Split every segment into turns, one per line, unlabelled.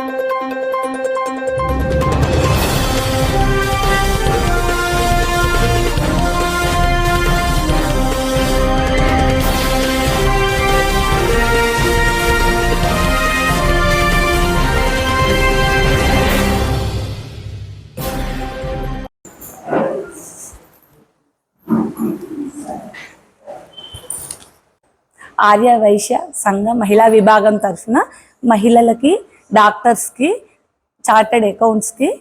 ఆర్య వైశ్య సంఘ మహిళా విభాగం తరఫున మహిళలకి డాక్టర్స్కి చార్టెడ్ అకౌంట్స్కి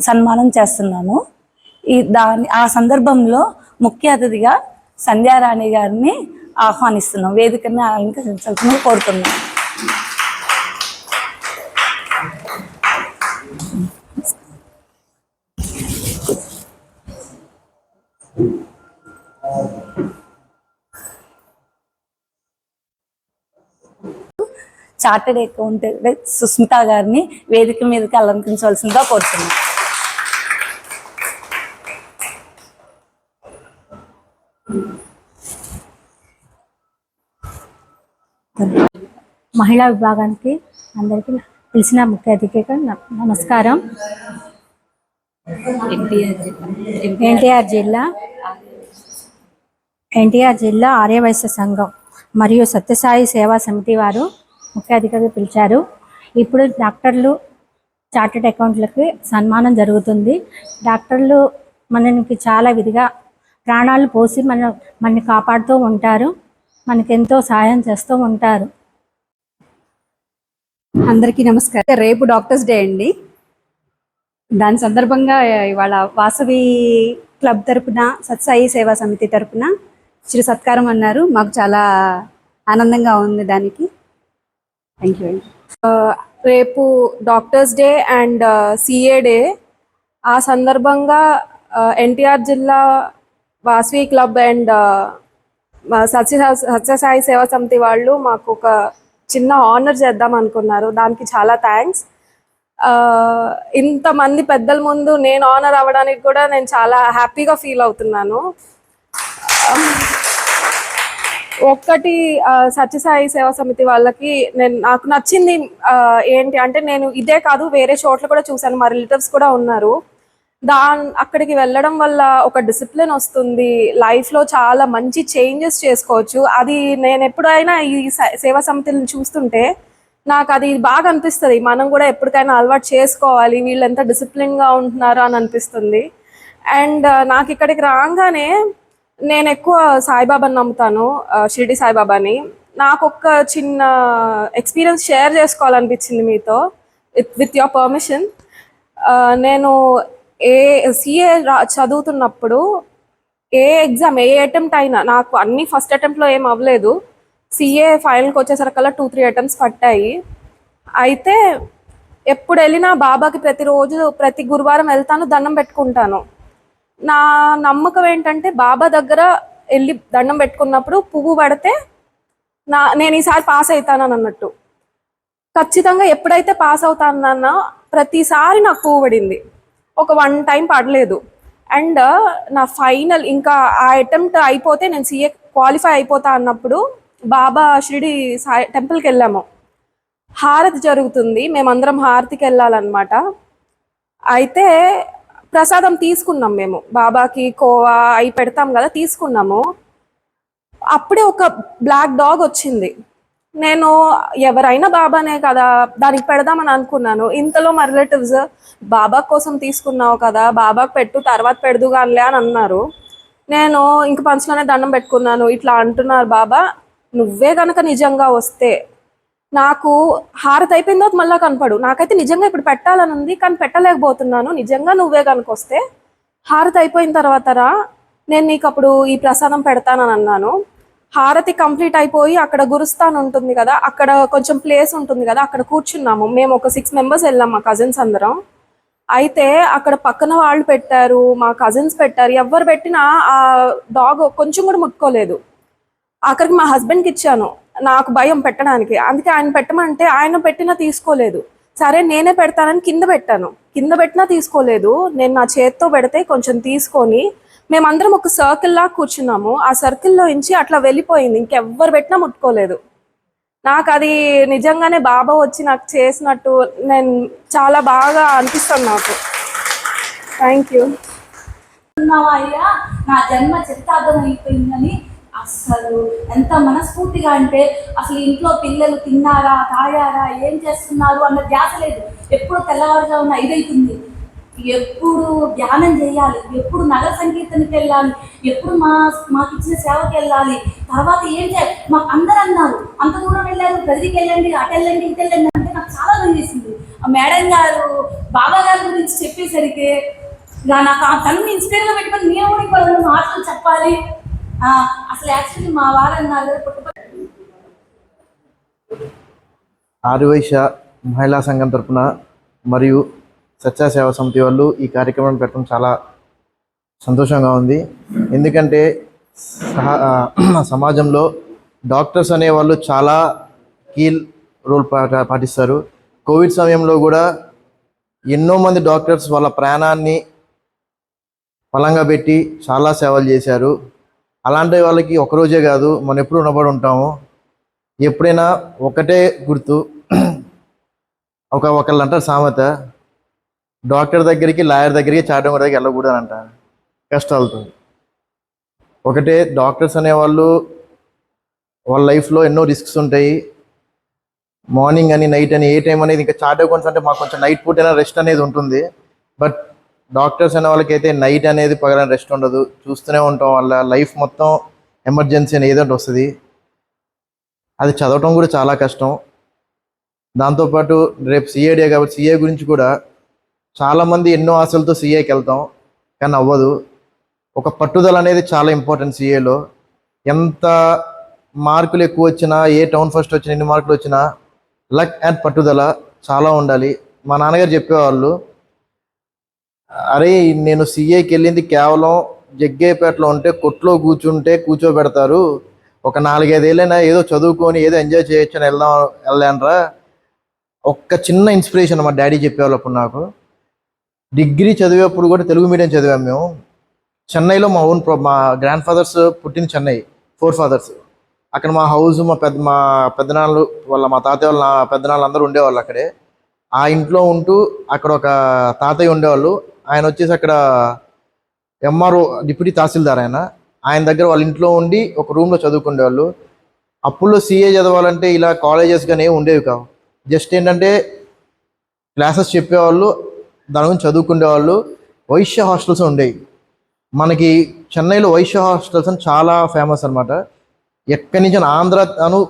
సన్మానం చేస్తున్నాము. ఈ దాని ఆ సందర్భంలో ముఖ్య అతిథిగా సంధ్యారాణి గారిని ఆహ్వానిస్తున్నాం. వేదికని అలంకరించాల్సిన కోరుతున్నాం. చార్టెడ్ అకౌంట్ సుస్మిత గారిని వేదిక మీదకి అలంకరించవలసిందిగా కోరుతున్నాను.
మహిళా విభాగానికి అందరికీ పిలిచిన ముఖ్య అతిథిగా న- నమస్కారం. ఎన్టీఆర్ జిల్లా ఎన్టీఆర్ జిల్లా ఆర్యవైశ్య సంఘం మరియు సత్యసాయి సేవా సమితి వారు ముఖ్య అతిథిగా పిలిచారు. ఇప్పుడు డాక్టర్లు చార్టెడ్ అకౌంట్లకి సన్మానం జరుగుతుంది. డాక్టర్లు మనకి చాలా విధిగా ప్రాణాలు పోసి మన మనని కాపాడుతూ ఉంటారు. మనకెంతో సహాయం చేస్తూ ఉంటారు.
అందరికీ నమస్కారం. రేపు డాక్టర్స్ డే అండి. దాని సందర్భంగా ఇవాళ వాసవి క్లబ్ తరపున సత్సాయి సేవా సమితి తరపున చిరు సత్కారం అన్నారు. మాకు చాలా ఆనందంగా ఉంది దానికి. థ్యాంక్ యూ uh,
రేపు doctors day and CA day ఆ సందర్భంగా uh, ఎన్టీఆర్ జిల్లా Vasavi club and uh, Sathya Sathya Sai Seva Samithi వాళ్ళు మాకు ఒక చిన్న ఆనర్ చేద్దాం అనుకున్నారు. దానికి చాలా థ్యాంక్స్ ఇంతమంది పెద్దల ముందు నేను ఆనర్ అవ్వడానికి కూడా నేను చాలా హ్యాపీగా ఫీల్ అవుతున్నాను. Um, ఒక్కటి సత్యసాయి సేవా సమితి వాళ్ళకి నేను నాకు నచ్చింది ఏంటి అంటే నేను ఇదే కాదు వేరే చోట్ల కూడా చూశాను. మా రిలేటివ్స్ కూడా ఉన్నారు. దా అక్కడికి వెళ్ళడం వల్ల ఒక డిసిప్లిన్ వస్తుంది. లైఫ్లో చాలా మంచి చేంజెస్ చేసుకోవచ్చు. అది నేను ఎప్పుడైనా ఈ స- సేవా సమితిని చూస్తుంటే నాకు అది బాగా అనిపిస్తుంది. మనం కూడా ఎప్పటికైనా అలవాటు చేసుకోవాలి. వీళ్ళు ఎంత డిసిప్లిన్గా ఉంటున్నారు అని అనిపిస్తుంది. అండ్ నాకు ఇక్కడికి రాగానే నేను ఎక్కువ సాయిబాబాని నమ్ముతాను షిరిడి సాయిబాబాని. నాకు ఒక చిన్న ఎక్స్పీరియన్స్ షేర్ చేసుకోవాలనిపించింది మీతో విత్ యువర్ పర్మిషన్ నేను ఏ సిఏ చదువుతున్నప్పుడు ఏ ఎగ్జామ్ ఏ అటెంప్ట్ అయినా నాకు అన్ని ఫస్ట్ అటెంప్ట్లో ఏం అవ్వలేదు. సిఏ ఫైనల్కి వచ్చేసరికల్లా టూ త్రీ అటెంప్ట్స్ పట్టాయి. అయితే ఎప్పుడు వెళ్ళినా బాబాకి ప్రతిరోజు ప్రతి గురువారం వెళ్తాను దండం పెట్టుకుంటాను. నా నమ్మకం ఏంటంటే బాబా దగ్గర వెళ్ళి దండం పెట్టుకున్నప్పుడు పువ్వు పడితే నా నేను ఈసారి పాస్ అవుతానని అన్నట్టు. ఖచ్చితంగా ఎప్పుడైతే పాస్ అవుతానన్నా ప్రతిసారి నాకు పువ్వు పడింది. ఒక వన్ టైం పడలేదు. అండ్ నా ఫైనల్ ఇంకా ఆ అటెంప్ట్ అయిపోతే నేను సీఏ క్వాలిఫై అయిపోతా అన్నప్పుడు బాబా షిరిడి సాయి టెంపుల్కి వెళ్ళాము. హారతి జరుగుతుంది. మేమందరం హారతికి వెళ్ళాలన్నమాట. అయితే ప్రసాదం తీసుకున్నాం మేము. బాబాకి కోవా అవి పెడతాం కదా తీసుకున్నాము. అప్పుడే ఒక బ్లాక్ డాగ్ వచ్చింది. నేను ఎవరైనా బాబానే కదా దానికి పెడదామని అనుకున్నాను. ఇంతలో మా రిలేటివ్స్ బాబా కోసం తీసుకున్నావు కదా బాబాకి పెట్టు తర్వాత పెడదు కానిలే అని అన్నారు. నేను ఇంక పంచలోనే దండం పెట్టుకున్నాను. ఇట్లా అంటున్నారు బాబా నువ్వే కనుక నిజంగా వస్తే నాకు హారతి అయిపోయిన తర్వాత మళ్ళీ కనపడు. నాకైతే నిజంగా ఇప్పుడు పెట్టాలని ఉంది కానీ పెట్టలేకపోతున్నాను. నిజంగా నువ్వే కనుకొస్తే హారతి అయిపోయిన తర్వాత రా నేను నీకు అప్పుడు ఈ ప్రసాదం పెడతానని అన్నాను. హారతి కంప్లీట్ అయిపోయి అక్కడ గురుస్థాన్ ఉంటుంది కదా అక్కడ కొంచెం ప్లేస్ ఉంటుంది కదా అక్కడ కూర్చున్నాము. మేము ఒక సిక్స్ మెంబర్స్ వెళ్ళాం మా కజిన్స్ అందరం. అయితే అక్కడ పక్కన వాళ్ళు పెట్టారు మా కజిన్స్ పెట్టారు. ఎవరు పెట్టినా ఆ డాగ్ కొంచెం కూడా ముట్టుకోలేదు. అక్కడికి మా హస్బెండ్కి ఇచ్చాను. నాకు భయం పెట్టడానికి. అందుకే ఆయన పెట్టమంటే ఆయన పెట్టినా తీసుకోలేదు. సరే నేనే పెడతానని కింద పెట్టాను. కింద పెట్టినా తీసుకోలేదు. నేను నా చేత్తో పెడితే కొంచెం తీసుకొని మేమందరం ఒక సర్కిల్లా కూర్చున్నాము. ఆ సర్కిల్లో నుంచి అట్లా వెళ్ళిపోయింది. ఇంకెవ్వరు పెట్టినా ముట్టుకోలేదు. నాకు అది నిజంగానే బాబా వచ్చి నాకు చేసినట్టు నేను చాలా బాగా అనిపిస్తుంది నాకు. థ్యాంక్ యూ
అయ్యా? నా జన్మ చిత్తార్థం అయిపోయిందని అస్సలు ఎంత మనస్ఫూర్తిగా అంటే అసలు ఇంట్లో పిల్లలు తిన్నారా తాగారా ఏం చేస్తున్నారు అన్న ధ్యాస లేదు. ఎప్పుడు తెల్లవారుజామున ఇదైతుంది ఎప్పుడు ధ్యానం చేయాలి ఎప్పుడు నగర సంకీర్తనకి వెళ్ళాలి ఎప్పుడు మా మాకు ఇచ్చిన సేవకి వెళ్ళాలి. తర్వాత ఏం చేయాలి మాకు అందరు అన్నారు అంత దూరం వెళ్ళారు గదికి వెళ్ళండి అటు వెళ్ళండి ఇటు వెళ్ళండి అంటే నాకు చాలా భయం ఆ మేడం గారు బాబా గారి గురించి చెప్పేసరికి నాకు ఆ తను ఇన్స్పైర్గా పెట్టుకొని నేను కూడా ఇప్పుడు మాటలు చెప్పాలి? అసలు యాక్చువల్లీ మా వారన్నారు పుట్టపర్తి
మహిళా సంఘం తరఫున మరియు సత్య సేవా సమితి వాళ్ళు ఈ కార్యక్రమం పెట్టడం చాలా సంతోషంగా ఉంది. ఎందుకంటే సహా- సమాజంలో డాక్టర్స్ అనేవాళ్ళు చాలా కీల్ రోల్ పా- పాటిస్తారు. కోవిడ్ సమయంలో కూడా ఎన్నో మంది డాక్టర్స్ వాళ్ళ ప్రాణాన్ని ఫలంగా పెట్టి చాలా సేవలు చేశారు. అలాంటి వాళ్ళకి ఒకరోజే కాదు మనం ఎప్పుడు రుణపడి ఉంటాము. ఎప్పుడైనా ఒకటే గుర్తు ఒక ఒకళ్ళు అంటారు సామెత డాక్టర్ దగ్గరికి లాయర్ దగ్గరికి చాటం దగ్గరికి వెళ్ళకూడదు అంట కష్టాలతో. ఒకటే డాక్టర్స్ అనేవాళ్ళు వాళ్ళ లైఫ్లో ఎన్నో రిస్క్స్ ఉంటాయి. మార్నింగ్ అని నైట్ అని ఏ టైం అనేది ఇంకా చార్ట్ అకౌంట్స్ అంటే మాకు కొంచెం నైట్ పూట అయినా రెస్ట్ అనేది ఉంటుంది. బట్ డాక్టర్స్ అనే వాళ్ళకైతే నైట్ అనేది పగలని రెస్ట్ ఉండదు. చూస్తూనే ఉంటాం. వాళ్ళ లైఫ్ మొత్తం ఎమర్జెన్సీ అని ఏదో ఒకటి వస్తుంది. అది చదవటం కూడా చాలా కష్టం. దాంతోపాటు రేపు సిఏడే కాబట్టి సిఏ గురించి కూడా చాలామంది ఎన్నో ఆశలతో సిఏకి వెళ్తాం. కానీ అవ్వదు. ఒక పట్టుదల అనేది చాలా ఇంపార్టెంట్ సిఏలో ఎంత మార్కులు ఎక్కువ వచ్చినా ఏ టౌన్ ఫస్ట్ వచ్చినా ఎన్ని మార్కులు వచ్చినా లక్ అండ్ పట్టుదల చాలా ఉండాలి. మా నాన్నగారు చెప్పేవాళ్ళు అరే నేను సిఏకి వెళ్ళింది కేవలం జగ్గేపేటలో ఉంటే కొట్లో కూర్చుంటే కూర్చోబెడతారు. ఒక నాలుగైదేళ్ళైనా ఏదో చదువుకొని ఏదో ఎంజాయ్ చేయొచ్చు అని వెళ్దాం వెళ్ళానరా ఒక్క చిన్న ఇన్స్పిరేషన్ మా డాడీ చెప్పేవాళ్ళు అప్పుడు నాకు. డిగ్రీ చదివేప్పుడు కూడా తెలుగు మీడియం చదివాం మేము. చెన్నైలో మా ఓన్ మా గ్రాండ్ ఫాదర్స్ పుట్టిన చెన్నై ఫోర్ ఫాదర్స్ అక్కడ మా హౌస్ మా పెద్ద మా పెద్దనాళ్ళు వాళ్ళ మా తాతయ్య వాళ్ళ పెద్దనాళ్ళు అందరూ ఉండేవాళ్ళు అక్కడే. ఆ ఇంట్లో ఉంటూ అక్కడ ఒక తాతయ్య ఉండేవాళ్ళు. ఆయన వచ్చేసి అక్కడ ఎంఆర్ఓ డిప్యూటీ తహసీల్దార్ ఆయన. ఆయన దగ్గర వాళ్ళ ఇంట్లో ఉండి ఒక రూమ్లో చదువుకునేవాళ్ళు. అప్పుల్లో సీఏ చదవాలంటే ఇలా కాలేజెస్ కానీ ఏమి ఉండేవి కావు. జస్ట్ ఏంటంటే క్లాసెస్ చెప్పేవాళ్ళు దాని గురించి చదువుకునేవాళ్ళు. వైశ్య హాస్టల్స్ ఉండేవి. మనకి చెన్నైలో వైశ్య హాస్టల్స్ అని చాలా ఫేమస్ అనమాట ఎక్కడి నుంచి ఆంధ్ర అను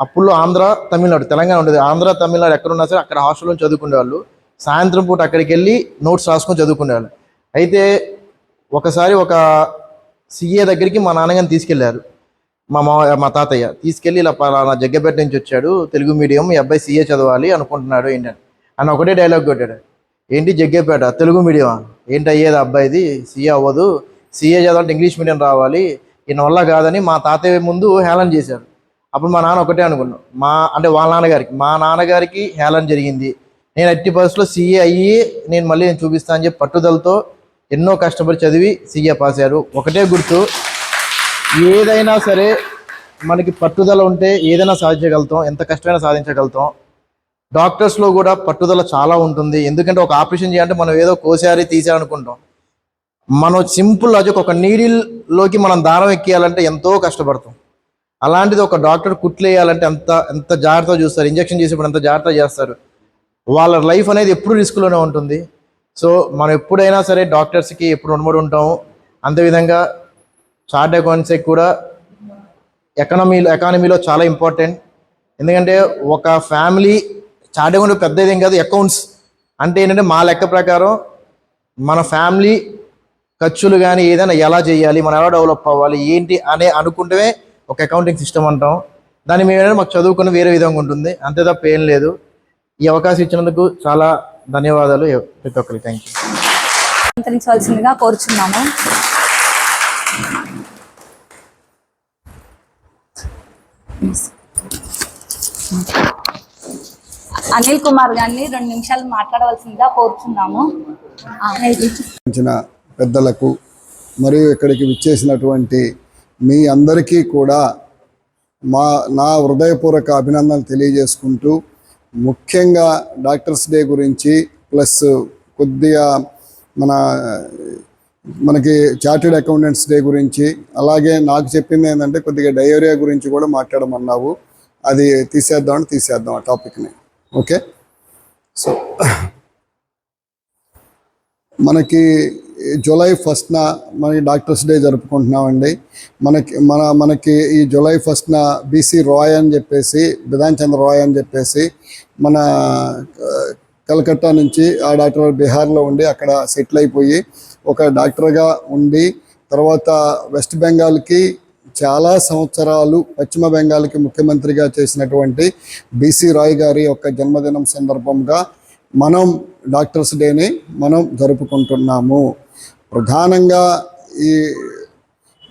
అప్పుల్లో ఆంధ్ర తమిళనాడు తెలంగాణ ఉండేది. ఆంధ్ర తమిళనాడు ఎక్కడ ఉన్నా సరే అక్కడ హాస్టల్లో చదువుకునేవాళ్ళు. సాయంత్రం పూట అక్కడికి వెళ్ళి నోట్స్ రాసుకొని చదువుకునేవాళ్ళు. అయితే ఒకసారి ఒక సిఏ దగ్గరికి మా నాన్నగారిని తీసుకెళ్ళారు. మా మా మా తాతయ్య తీసుకెళ్ళి ఇలా పలానా జగ్గపేట నుంచి వచ్చాడు తెలుగు మీడియం ఈ అబ్బాయి సీఏ చదవాలి అనుకుంటున్నాడు ఏంటని. అని ఒకటే డైలాగ్ కొట్టాడు. ఏంటి జగ్గేపేట? తెలుగు మీడియం ఏంటి అయ్యేది అబ్బాయిది? సీఏ అవ్వదు. సీఏ చదవాలంటే ఇంగ్లీష్ మీడియం రావాలి. ఈయన వల్ల కాదని మా తాతయ్య ముందు హేళన చేశారు. అప్పుడు మా నాన్న ఒకటే అనుకున్నాం మా అంటే వాళ్ళ నాన్నగారికి మా నాన్నగారికి హేళన జరిగింది. నేను ఎట్టి పరిస్థితుల్లో సీఏ అయ్యి నేను మళ్ళీ నేను చూపిస్తాను అని చెప్పి పట్టుదలతో ఎన్నో కష్టపడి చదివి సీఏ పాస్ అయ్యారు. ఒకటే గుర్తు ఏదైనా సరే మనకి పట్టుదల ఉంటే ఏదైనా సాధించగలుగుతాం ఎంత కష్టమైనా సాధించగలుగుతాం. డాక్టర్స్లో కూడా పట్టుదల చాలా ఉంటుంది. ఎందుకంటే ఒక ఆపరేషన్ చేయాలంటే మనం ఏదో కోసారి తీసారనుకుంటాం మనం సింపుల్ అది ఒక నీడిల్లోకి మనం దారం ఎక్కియాలంటే ఎంతో కష్టపడతాం. అలాంటిది ఒక డాక్టర్ కుట్లు వేయాలంటే ఎంత ఎంత జాగ్రత్తగా చూస్తారు. ఇంజక్షన్ చేసేప్పుడు ఎంత జాగ్రత్తగా చేస్తారు. వాళ్ళ లైఫ్ అనేది ఎప్పుడు రిస్క్లోనే ఉంటుంది. సో మనం ఎప్పుడైనా సరే డాక్టర్స్కి ఎప్పుడు ఉండబడి ఉంటాము. అంతేవిధంగా చార్ట్ అకౌంట్స్ కూడా ఎకనమీలో ఎకానమీలో చాలా ఇంపార్టెంట్ ఎందుకంటే ఒక ఫ్యామిలీ చార్ట్ అకౌంట్ పెద్దది ఏం కాదు అకౌంట్స్ అంటే ఏంటంటే మా లెక్క ప్రకారం మన ఫ్యామిలీ ఖర్చులు కానీ ఏదైనా ఎలా చేయాలి మనం ఎలా డెవలప్ అవ్వాలి ఏంటి అనే అనుకుంటే ఒక అకౌంటింగ్ సిస్టమ్ అంటాం. దాన్ని మేము మాకు చదువుకుని వేరే విధంగా ఉంటుంది. అంతే తప్ప ఏం లేదు. ఈ అవకాశం ఇచ్చినందుకు చాలా ధన్యవాదాలు ప్రతి ఒక్కరికి. థ్యాంక్ యూ
అలంకరించవలసిందిగా కోరుచున్నాము. అనిల్ కుమార్ గారిని రెండు నిమిషాలు మాట్లాడవలసిందిగా కోరుచున్నాము.
పెద్దలకు మరియు ఇక్కడికి విచ్చేసినటువంటి మీ అందరికీ కూడా మా నా హృదయపూర్వక అభినందనలు తెలియజేసుకుంటూ ముఖ్యంగా డాక్టర్స్ డే గురించి ప్లస్ కొద్దిగా మన మనకి చార్టెడ్ అకౌంటెంట్స్ డే గురించి అలాగే నాకు చెప్పింది ఏంటంటే కొద్దిగా డయోరియా గురించి కూడా మాట్లాడమన్నావు. అది తీసేద్దామని తీసేద్దాం ఆ టాపిక్ని. ఓకే? సో మనకి జూలై ఫస్ట్న మనకి డాక్టర్స్ డే జరుపుకుంటున్నామండి. మనకి మన మనకి ఈ జూలై ఫస్ట్న బీసీ రాయ్ అని చెప్పేసి బిధాన్ చంద్ర రాయ్ అని చెప్పేసి మన ఆ, కలకత్తా నుంచి ఆ డాక్టర్ బీహార్లో ఉండి అక్కడ సెటిల్ అయిపోయి ఒక డాక్టర్గా ఉండి తర్వాత వెస్ట్ బెంగాల్కి చాలా సంవత్సరాలు పశ్చిమ బెంగాల్కి ముఖ్యమంత్రిగా చేసినటువంటి బీసీ రాయ్ గారి యొక్క జన్మదినం సందర్భంగా మనం డాక్టర్స్ డేని మనం జరుపుకుంటున్నాము. ప్రధానంగా ఈ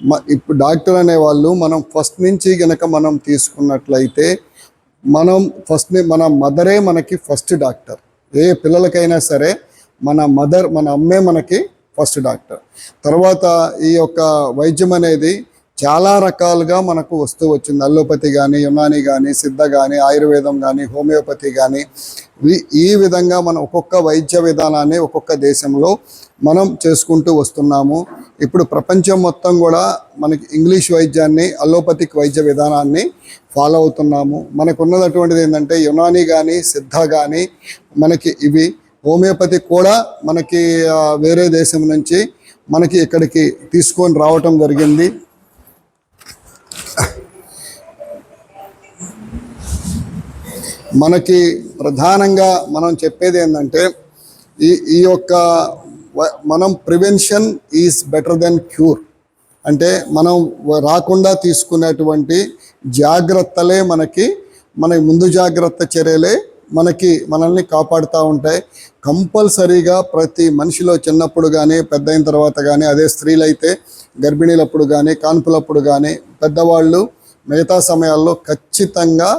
మ- ఇప్పుడు డాక్టర్ అనేవాళ్ళు మనం ఫస్ట్ నుంచి గనక మనం తీసుకున్నట్లయితే మనం ఫస్ట్ మన మదరే మనకి ఫస్ట్ డాక్టర్. ఏ పిల్లలకైనా సరే మన మదర్ మన అమ్మే మనకి ఫస్ట్ డాక్టర్. తర్వాత ఈ యొక్క వైద్యం అనేది చాలా రకాలుగా మనకు వస్తూ వచ్చింది. అల్లోపతి కానీ యునాని కానీ సిద్ధ కానీ ఆయుర్వేదం కానీ హోమియోపతి కానీ ఈ- ఈ విధంగా మనం ఒక్కొక్క వైద్య విధానాన్ని ఒక్కొక్క దేశంలో మనం చేసుకుంటూ వస్తున్నాము. ఇప్పుడు ప్రపంచం మొత్తం కూడా మనకి ఇంగ్లీష్ వైద్యాన్ని అల్లోపతిక్ వైద్య విధానాన్ని ఫాలో అవుతున్నాము. మనకు ఉన్నటువంటిది ఏంటంటే యునాని కానీ సిద్ధ కానీ మనకి ఇవి. హోమియోపతి కూడా మనకి వేరే దేశం నుంచి మనకి ఇక్కడికి తీసుకొని రావటం జరిగింది. మనకి ప్రధానంగా మనం చెప్పేది ఏంటంటే ఈ ఈ యొక్క మనం prevention is better than cure. అంటే మనం రాకుండా తీసుకునేటువంటి జాగ్రత్తలే మనకి మన ముందు జాగ్రత్త చర్యలే మనకి మనల్ని కాపాడుతూ ఉంటాయి. కంపల్సరీగా ప్రతి మనిషిలో చిన్నప్పుడు కానీ పెద్ద అయిన తర్వాత కానీ అదే స్త్రీలైతే గర్భిణీలప్పుడు కానీ కాన్పులప్పుడు కానీ పెద్దవాళ్ళు మిగతా సమయాల్లో ఖచ్చితంగా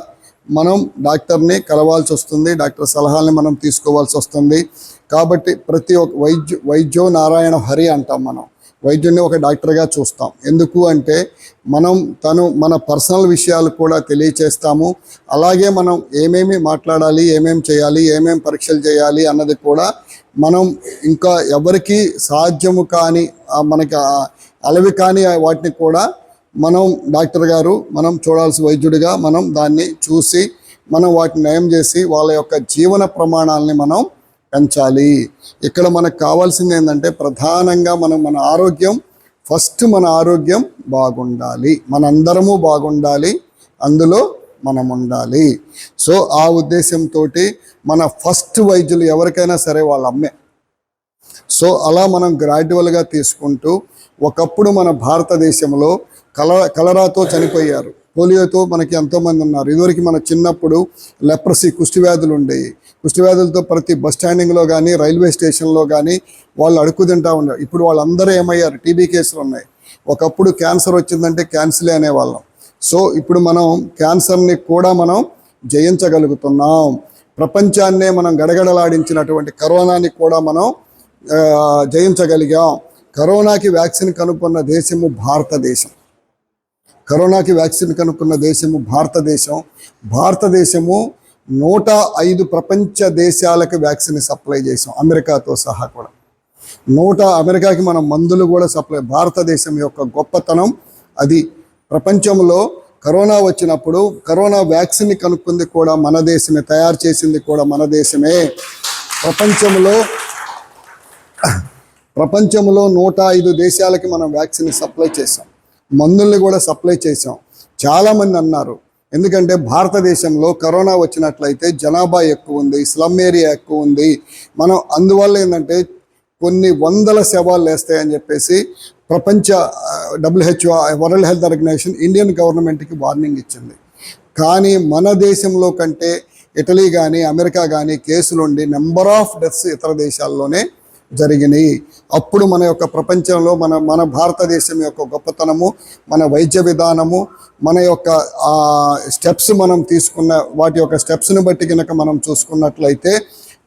మనం డాక్టర్ని కలవాల్సి వస్తుంది డాక్టర్ సలహాలని మనం తీసుకోవాల్సి వస్తుంది. కాబట్టి ప్రతి ఒక్క వైద్యు వైద్యో నారాయణ హరి అంటాం మనం. వైద్యుడిని ఒక డాక్టర్గా చూస్తాం. ఎందుకు అంటే మనం తను మన పర్సనల్ విషయాలు కూడా తెలియచేస్తాము. అలాగే మనం ఏమేమి మాట్లాడాలి ఏమేమి చేయాలి ఏమేమి పరీక్షలు చేయాలి అన్నది కూడా మనం ఇంకా ఎవరికి సాధ్యము కాని మనకి అలవి కాని వాటిని కూడా మనం డాక్టర్ గారు మనం చూడాల్సి వైద్యుడిగా మనం దాన్ని చూసి మనం వాటిని నయం చేసి వాళ్ళ యొక్క జీవన ప్రమాణాలని మనం పెంచాలి. ఇక్కడ మనకు కావాల్సింది ఏంటంటే ప్రధానంగా మనం మన ఆరోగ్యం ఫస్ట్ మన ఆరోగ్యం బాగుండాలి. మనందరము బాగుండాలి. అందులో మనం ఉండాలి సో ఆ ఉద్దేశంతో మన ఫస్ట్ వైద్యులు ఎవరికైనా సరే వాళ్ళ అమ్మే. సో అలా మనం గ్రాడ్యువల్గా తీసుకుంటూ ఒకప్పుడు మన భారతదేశంలో కల కలరాతో చనిపోయారు. పోలియోతో మనకి ఎంతోమంది ఉన్నారు. ఇదివరకు మన చిన్నప్పుడు లెప్రసీ కుష్టి వ్యాధులు ఉండేవి. కుష్టి వ్యాధులతో ప్రతి బస్ స్టాండింగ్లో కానీ రైల్వే స్టేషన్లో కానీ వాళ్ళు అడుక్కు తింటా ఉన్నారు ఇప్పుడు వాళ్ళందరూ ఏమయ్యారు? టీబీ కేసులు ఉన్నాయి. ఒకప్పుడు క్యాన్సర్ వచ్చిందంటే క్యాన్సిలే అనేవాళ్ళం. సో ఇప్పుడు మనం క్యాన్సర్ని కూడా మనం జయించగలుగుతున్నాం. ప్రపంచాన్నే మనం గడగడలాడించినటువంటి కరోనాని కూడా మనం జయించగలిగాం. కరోనాకి వ్యాక్సిన్ కనుక్కున్న దేశము భారతదేశం. కరోనాకి వ్యాక్సిన్ కనుక్కున్న దేశము భారతదేశం. భారతదేశము నూట ఐదు ప్రపంచ దేశాలకు వ్యాక్సిన్ సప్లై చేసాం అమెరికాతో సహా కూడా. నూట అమెరికాకి మనం మందులు కూడా సప్లై భారతదేశం యొక్క గొప్పతనం అది. ప్రపంచంలో కరోనా వచ్చినప్పుడు కరోనా వ్యాక్సిన్ని కనుక్కుంది కూడా మన దేశమే తయారు చేసింది కూడా మన దేశమే. ప్రపంచంలో ప్రపంచంలో నూట ఐదు దేశాలకి మనం వ్యాక్సిన్ సప్లై చేసాం. మందుల్ని కూడా సప్లై చేసాం చాలామంది అన్నారు. ఎందుకంటే భారతదేశంలో కరోనా వచ్చినట్లయితే జనాభా ఎక్కువ ఉంది స్లమ్ ఏరియా ఎక్కువ ఉంది. మనం అందువల్ల ఏంటంటే కొన్ని వందల శవాలు వేస్తాయని చెప్పేసి ప్రపంచ WHO world health organisation Indian గవర్నమెంట్కి వార్నింగ్ ఇచ్చింది. కానీ మన దేశంలో కంటే ఇటలీ కానీ అమెరికా కానీ కేసులుండి నెంబర్ ఆఫ్ డెత్స్ ఇతర దేశాల్లోనే జరిగినాయి. అప్పుడు మన యొక్క ప్రపంచంలో మన మన భారతదేశం యొక్క గొప్పతనము మన వైద్య విధానము మన యొక్క స్టెప్స్ మనం తీసుకున్న వాటి యొక్క స్టెప్స్ని బట్టి కనుక మనం చూసుకున్నట్లయితే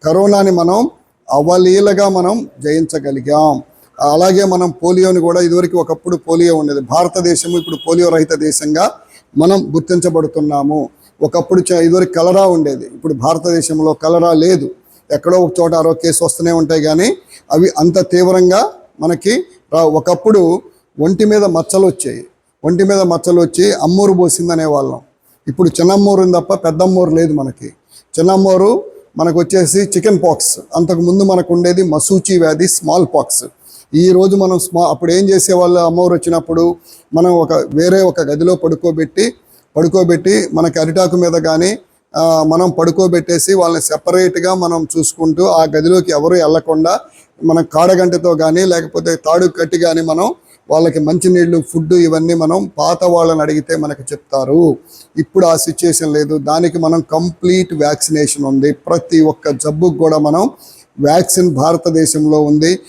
కరోనాని మనం అవలీలగా మనం జయించగలిగాం. అలాగే మనం పోలియోని కూడా ఇదివరకు ఒకప్పుడు పోలియో ఉండేది. భారతదేశము ఇప్పుడు పోలియో రహిత దేశంగా మనం గుర్తించబడుతున్నాము. ఒకప్పుడు చ- ఇదివరకు కలరా ఉండేది. ఇప్పుడు భారతదేశంలో కలరా లేదు. ఎక్కడో ఒక చోట ఆరో కేసు వస్తూనే ఉంటాయి కానీ అవి అంత తీవ్రంగా మనకి ఒకప్పుడు ఒంటి మీద మచ్చలు వచ్చాయి. ఒంటి మీద మచ్చలు వచ్చి అమ్మూరు పోసిందనే వాళ్ళం. ఇప్పుడు చిన్నమ్మూరు ఉంది తప్ప పెద్దమ్మూరు లేదు మనకి. చిన్నమ్మూరు మనకు వచ్చేసి చికెన్ పాక్స్. అంతకు ముందు మనకు ఉండేది మసూచి వ్యాధి స్మాల్ పాక్స్. ఈ రోజు మనం స్మా అప్పుడు ఏం చేసేవాళ్ళు అమ్మవారు వచ్చినప్పుడు మనం ఒక వేరే ఒక గదిలో పడుకోబెట్టి పడుకోబెట్టి మనకి అరిటాకు మీద కానీ మనం పడుకోబెట్టేసి వాళ్ళని సెపరేట్గా మనం చూసుకుంటూ ఆ గదిలోకి ఎవరు వెళ్ళకుండా మనం కాడగంటతో కానీ లేకపోతే తాడు కట్టి కానీ మనం వాళ్ళకి మంచినీళ్ళు ఫుడ్ ఇవన్నీ మనం పాత వాళ్ళని అడిగితే మనకు చెప్తారు. ఇప్పుడు ఆ సిచ్యుయేషన్ లేదు. దానికి మనం కంప్లీట్ వ్యాక్సినేషన్ ఉంది. ప్రతి ఒక్క జబ్బుకు కూడా మనం వ్యాక్సిన్ భారతదేశంలో ఉంది.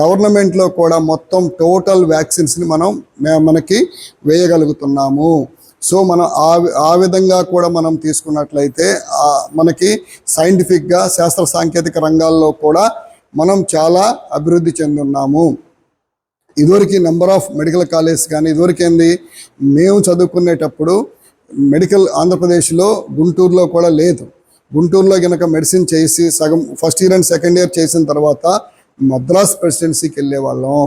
గవర్నమెంట్లో కూడా మొత్తం టోటల్ వ్యాక్సిన్స్ని మనం మనకి వేయగలుగుతున్నాము. సో మనం ఆ ఆ విధంగా కూడా మనం తీసుకున్నట్లయితే మనకి సైంటిఫిక్గా శాస్త్ర సాంకేతిక రంగాల్లో కూడా మనం చాలా అభివృద్ధి చెందున్నాము. ఇదివరకు నెంబర్ ఆఫ్ మెడికల్ కాలేజ్ కానీ ఇదివరకేంది మేము చదువుకునేటప్పుడు మెడికల్ ఆంధ్రప్రదేశ్లో గుంటూరులో కూడా లేదు. గుంటూరులో కనుక మెడిసిన్ చేసి సగం first year and second year చేసిన తర్వాత మద్రాస్ ప్రెసిడెన్సీకి వెళ్ళేవాళ్ళం.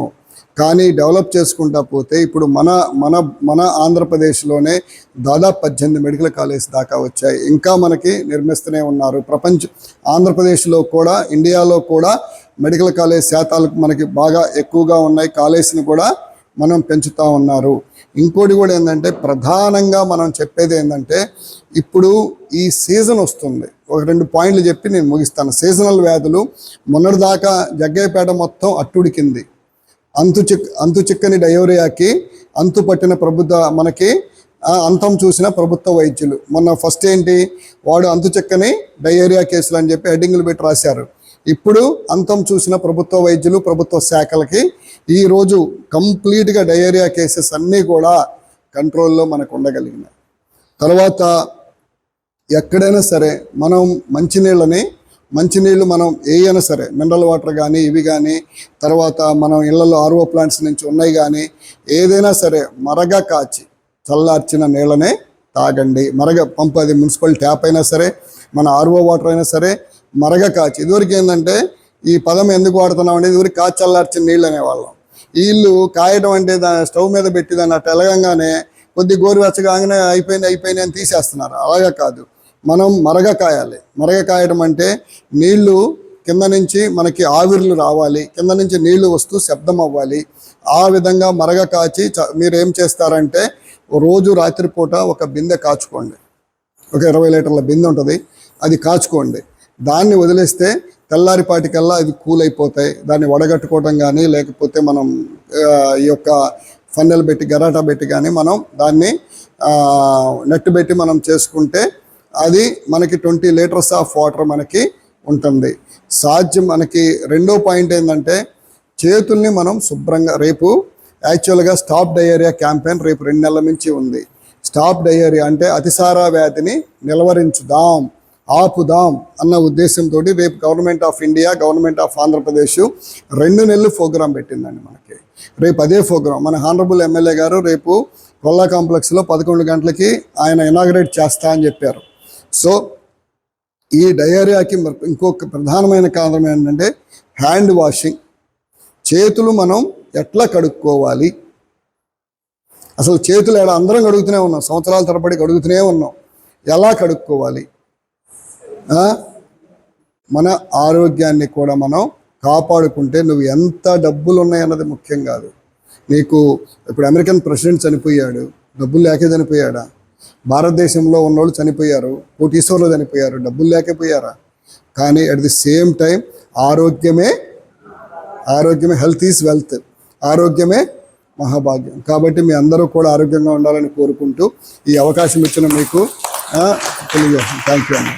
కానీ డెవలప్ చేసుకుంటా పోతే ఇప్పుడు మన మన మన ఆంధ్రప్రదేశ్లోనే దాదాపు పద్దెనిమిది మెడికల్ కాలేజ్ దాకా వచ్చాయి. ఇంకా మనకి నిర్మిస్తూనే ఉన్నారు. ప్రపంచ ఆంధ్రప్రదేశ్లో కూడా ఇండియాలో కూడా మెడికల్ కాలేజ్ శాతాలు మనకి బాగా ఎక్కువగా ఉన్నాయి. కాలేజీని కూడా మనం పెంచుతూ ఉన్నారు. ఇంకోటి కూడా ఏంటంటే ప్రధానంగా మనం చెప్పేది ఏంటంటే ఇప్పుడు ఈ సీజన్ వస్తుంది. ఒక రెండు పాయింట్లు చెప్పి నేను ముగిస్తాను. సీజనల్ వ్యాధులు మొన్నటిదాకా జగ్గయ్యపేట మొత్తం అట్టుడికింది. అంతు చిక్ అంతు చిక్కని డయోరియాకి అంతు పట్టిన ప్రభుత్వ మనకి అంతం చూసిన ప్రభుత్వ వైద్యులు. మొన్న ఫస్ట్ ఏంటి? వాడు అంతు చిక్కని డయేరియా కేసులు అని చెప్పి హెడ్డింగ్లు పెట్టి రాశారు. ఇప్పుడు అంతం చూసిన ప్రభుత్వ వైద్యులు ప్రభుత్వ శాఖలకి ఈరోజు కంప్లీట్గా డయేరియా కేసెస్ అన్నీ కూడా కంట్రోల్లో మనకు ఉండగలిగినాయి. తర్వాత ఎక్కడైనా సరే మనం మంచినీళ్ళని మంచినీళ్ళు మనం ఏయైనా సరే మినరల్ వాటర్ కానీ ఇవి కానీ తర్వాత మనం ఇళ్ళలో ఆర్ఓ ప్లాంట్స్ నుంచి ఉన్నాయి కానీ ఏదైనా సరే మరగ కాచి చల్లార్చిన నీళ్ళనే తాగండి. మరగ పంపు అది మున్సిపల్ ట్యాప్ అయినా సరే మన ఆర్ఓ వాటర్ అయినా సరే మరగ కాచి. ఇదివరకు ఏంటంటే ఈ పదం ఎందుకు వాడుతున్నాం అంటే ఇదివరకు కాచి చల్లార్చిన నీళ్ళు అనేవాళ్ళం. వీళ్ళు కాయడం అంటే దాని స్టవ్ మీద పెట్టి దాన్ని అట్లా ఎలగంగానే కొద్ది గోరువెచ్చగానే అయిపోయింది అయిపోయింది అని తీసేస్తున్నారు. అలాగా కాదు. మనం మరగ కాయాలి. మరగ కాయడం అంటే నీళ్ళు కింద నుంచి మనకి ఆవిర్లు రావాలి. కింద నుంచి నీళ్ళు వస్తూ శబ్దం అవ్వాలి. ఆ విధంగా మరగ కాచి మీరు ఏం చేస్తారంటే రోజు రాత్రిపూట ఒక బిందె కాచుకోండి. ఒక ఇరవై లీటర్ల బిందె ఉంటుంది. అది కాచుకోండి. దాన్ని వదిలేస్తే తెల్లారిపాటికల్లా అది కూల్ అయిపోతాయి దాన్ని వడగట్టుకోవడం కానీ లేకపోతే మనం ఈ యొక్క ఫన్నెలు పెట్టి గరాటా పెట్టి కానీ మనం దాన్ని ఆ, నెట్ పెట్టి మనం చేసుకుంటే అది మనకి ట్వంటీ లీటర్స్ ఆఫ్ వాటర్ మనకి ఉంటుంది. సాధ్యం మనకి రెండో పాయింట్ ఏంటంటే చేతుల్ని మనం శుభ్రంగా రేపు యాక్చువల్గా స్టాప్ డయేరియా క్యాంపెయిన్ రేపు రెండు నెలల నుంచి ఉంది. స్టాప్ డయేరియా అంటే అతిసార వ్యాధిని నిలవరించుదాం ఆపుదాం అన్న ఉద్దేశంతో రేపు government of India government of Andhra Pradesh రెండు నెలలు ప్రోగ్రాం పెట్టిందండి మనకి. రేపు అదే ప్రోగ్రాం. మన హానరబుల్ ఎమ్మెల్యే గారు రేపు కొల్లా కాంప్లెక్స్లో పదకొండు గంటలకి ఆయన ఇనాగరేట్ చేస్తా అని చెప్పారు. సో ఈ డయేరియాకి ఇంకొక ప్రధానమైన కారణం ఏంటంటే హ్యాండ్ వాషింగ్. చేతులు మనం ఎట్లా కడుక్కోవాలి? అసలు చేతులు ఎడ అందరం కడుగుతూనే ఉన్నాం సంవత్సరాల తరబడి కడుగుతూనే ఉన్నాం. ఎలా కడుక్కోవాలి? మన ఆరోగ్యాన్ని కూడా మనం కాపాడుకుంటే నువ్వు ఎంత డబ్బులు ఉన్నాయన్నది ముఖ్యం కాదు. నీకు ఇప్పుడు అమెరికన్ ప్రెసిడెంట్ చనిపోయాడు డబ్బులు లేకే చనిపోయాడా? భారతదేశంలో ఉన్నోళ్ళు చనిపోయారు కోటీశ్వర్లు చనిపోయారు డబ్బులు లేకపోయారా? కానీ అట్ ది సేమ్ టైం ఆరోగ్యమే ఆరోగ్యమే హెల్త్ ఈజ్ వెల్త్ ఆరోగ్యమే మహాభాగ్యం. కాబట్టి మీ అందరూ కూడా ఆరోగ్యంగా ఉండాలని కోరుకుంటూ ఈ అవకాశం ఇచ్చిన మీకు తెలియజేస్తాను. థ్యాంక్ యూ అండి